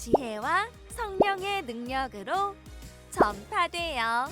지혜와 성령의 능력으로 전파돼요.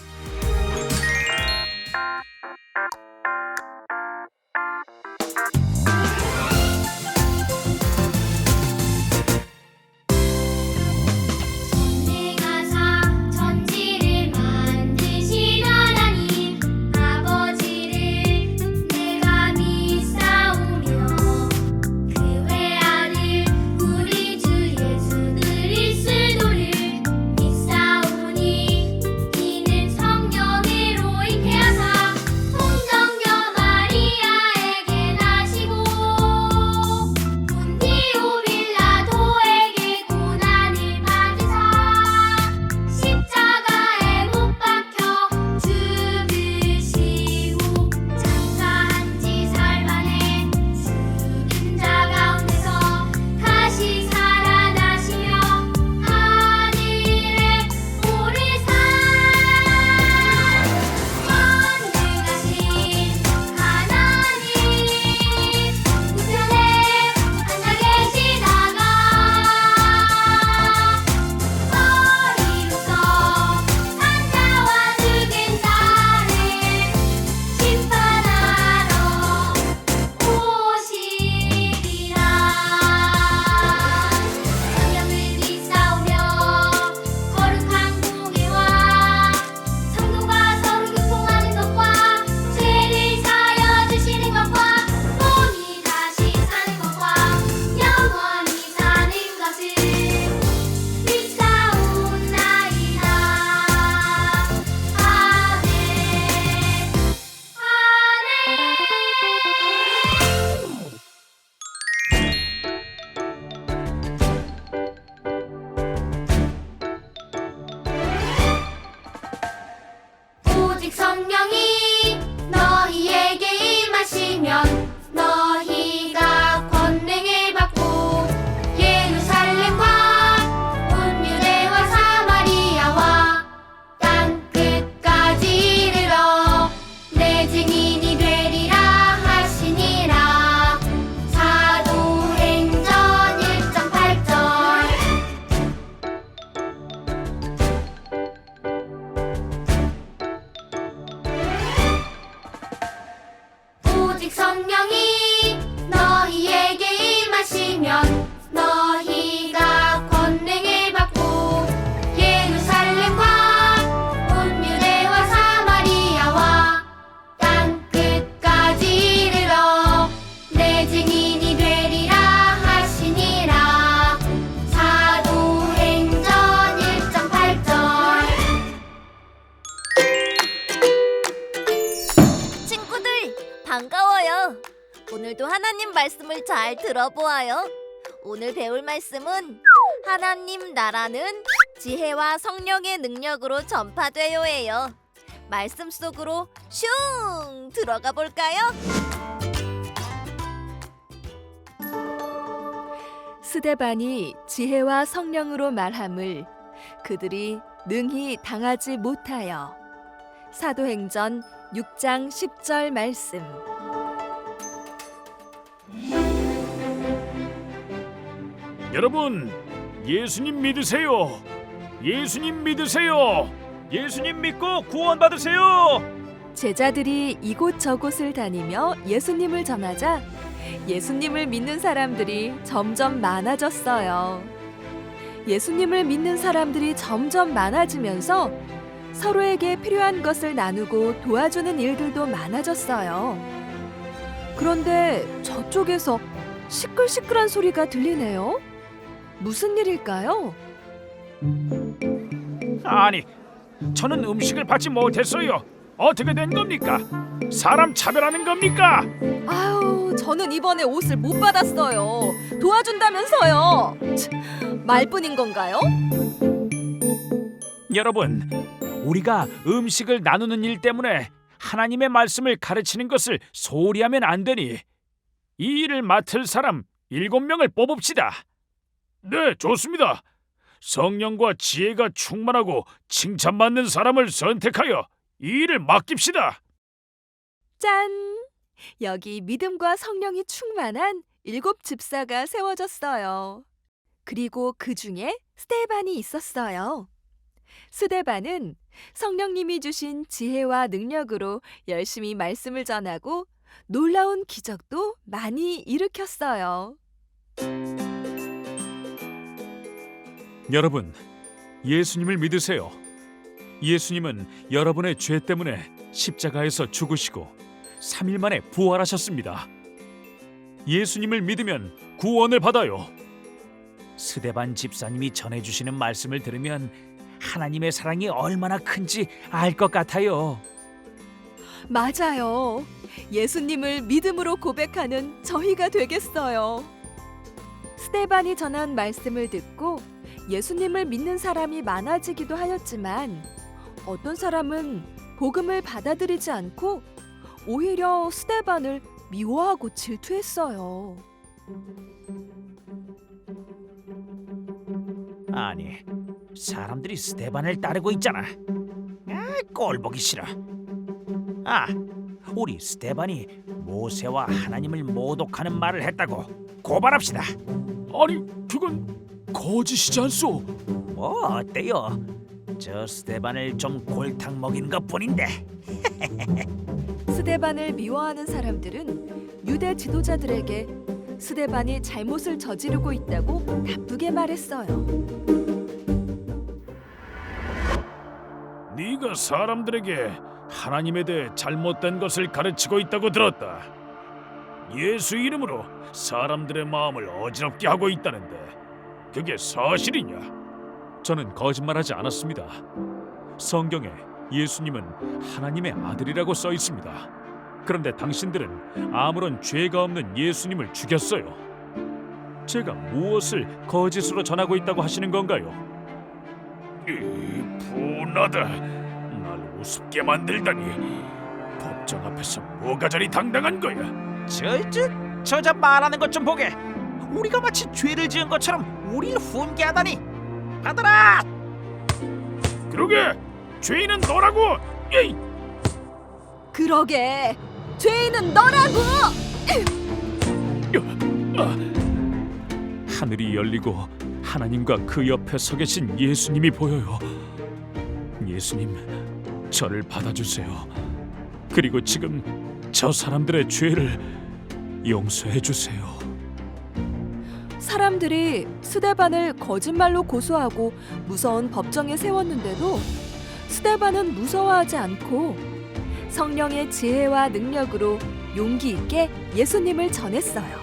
오직 성령이 너희에게 임하시면 너희가 권능을 받고 예루살렘과 온 유대와 사마리아와 땅 끝까지 이르러 내 증인이 잘 들어보아요. 오늘 배울 말씀은 하나님 나라는 지혜와 성령의 능력으로 전파되요예요. 말씀 속으로 슝 들어가 볼까요? 스데반이 지혜와 성령으로 말함을 그들이 능히 당하지 못하여 사도행전 6장 10절 말씀 여러분, 예수님 믿으세요. 예수님 믿으세요. 예수님 믿고 구원받으세요. 제자들이 이곳저곳을 다니며 예수님을 전하자 예수님을 믿는 사람들이 점점 많아졌어요. 예수님을 믿는 사람들이 점점 많아지면서 서로에게 필요한 것을 나누고 도와주는 일들도 많아졌어요. 그런데 저쪽에서 시끌시끌한 소리가 들리네요. 무슨 일일까요? 아니, 저는 음식을 받지 못했어요. 어떻게 된 겁니까? 사람 차별하는 겁니까? 아유, 저는 이번에 옷을 못 받았어요. 도와준다면서요. 참, 말뿐인 건가요? 여러분, 우리가 음식을 나누는 일 때문에 하나님의 말씀을 가르치는 것을 소홀히 하면 안 되니 이 일을 맡을 사람 일곱 명을 뽑읍시다. 네, 좋습니다. 성령과 지혜가 충만하고 칭찬받는 사람을 선택하여 이 일을 맡깁시다. 짠! 여기 믿음과 성령이 충만한 일곱 집사가 세워졌어요. 그리고 그 중에 스테반이 있었어요. 스데반은 성령님이 주신 지혜와 능력으로 열심히 말씀을 전하고 놀라운 기적도 많이 일으켰어요. 여러분, 예수님을 믿으세요. 예수님은 여러분의 죄 때문에 십자가에서 죽으시고 3일 만에 부활하셨습니다. 예수님을 믿으면 구원을 받아요. 스데반 집사님이 전해주시는 말씀을 들으면 하나님의 사랑이 얼마나 큰지 알 것 같아요. 맞아요. 예수님을 믿음으로 고백하는 저희가 되겠어요. 스테반이 전한 말씀을 듣고 예수님을 믿는 사람이 많아지기도 하였지만 어떤 사람은 복음을 받아들이지 않고 오히려 스테반을 미워하고 질투했어요. 아니, 사람들이 스테반을 따르고 있잖아. 아, 꼴 보기 싫어. 아, 우리 스테반이 모세와 하나님을 모독하는 말을 했다고 고발합시다. 아니, 그건 거짓이지 않소? 뭐 어때요? 저 스테반을 좀 골탕 먹인 것뿐인데. 스데반을 미워하는 사람들은 유대 지도자들에게 스데반이 잘못을 저지르고 있다고 나쁘게 말했어요. 네가 사람들에게 하나님에 대해 잘못된 것을 가르치고 있다고 들었다. 예수 이름으로 사람들의 마음을 어지럽게 하고 있다는데 그게 사실이냐? 저는 거짓말하지 않았습니다. 성경에 예수님은 하나님의 아들이라고 써 있습니다. 그런데 당신들은 아무런 죄가 없는 예수님을 죽였어요. 제가 무엇을 거짓으로 전하고 있다고 하시는 건가요? 이 분하다. 날 우습게 만들다니. 법정 앞에서 뭐가 저리 당당한 거야? 저저저저 말하는 것 좀 보게. 우리가 마치 죄를 지은 것처럼 우리를 훈계하다니. 받아라. 그러게 죄인은 너라고. 에이, 그러게 죄인은 너라고! 하늘이 열리고 하나님과 그 옆에 서 계신 예수님이 보여요. 예수님, 저를 받아주세요. 그리고 지금 저 사람들의 죄를 용서해 주세요. 사람들이 스데반을 거짓말로 고소하고 무서운 법정에 세웠는데도 스데반은 무서워하지 않고 성령의 지혜와 능력으로 용기 있게 예수님을 전했어요.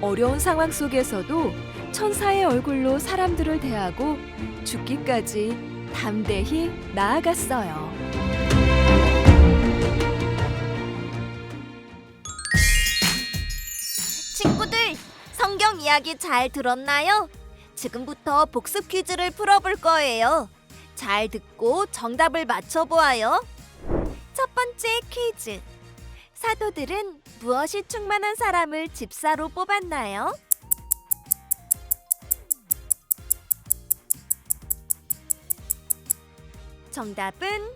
어려운 상황 속에서도 천사의 얼굴로 사람들을 대하고 죽기까지 담대히 나아갔어요. 이야기 잘 들었나요? 지금부터 복습 퀴즈를 풀어볼 거예요. 잘 듣고 정답을 맞춰보아요. 첫 번째 퀴즈. 사도들은 무엇이 충만한 사람을 집사로 뽑았나요? 정답은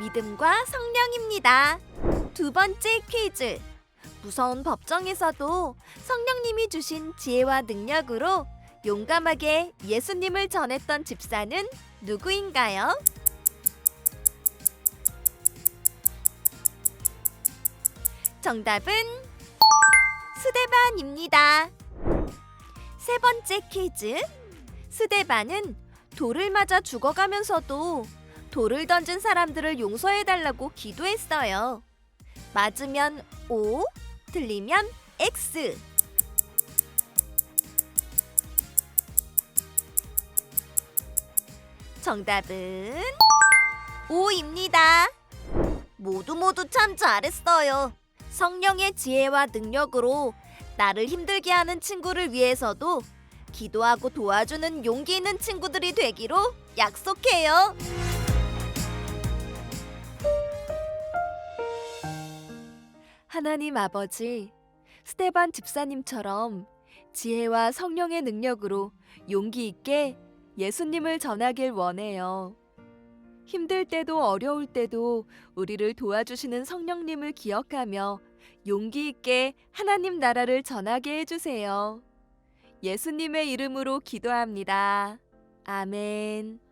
믿음과 성령입니다. 두 번째 퀴즈. 무서운 법정에서도 성령님이 주신 지혜와 능력으로 용감하게 예수님을 전했던 집사는 누구인가요? 정답은 스데반입니다. 세 번째 퀴즈. 스데반은 돌을 맞아 죽어가면서도 돌을 던진 사람들을 용서해달라고 기도했어요. 맞으면 O, 틀리면 X. 정답은 O입니다. 모두 모두 참 잘했어요. 성령의 지혜와 능력으로 나를 힘들게 하는 친구를 위해서도 기도하고 도와주는 용기 있는 친구들이 되기로 약속해요. 하나님 아버지, 스테반 집사님처럼 지혜와 성령의 능력으로 용기 있게 예수님을 전하길 원해요. 힘들 때도 어려울 때도 우리를 도와주시는 성령님을 기억하며 용기 있게 하나님 나라를 전하게 해주세요. 예수님의 이름으로 기도합니다. 아멘.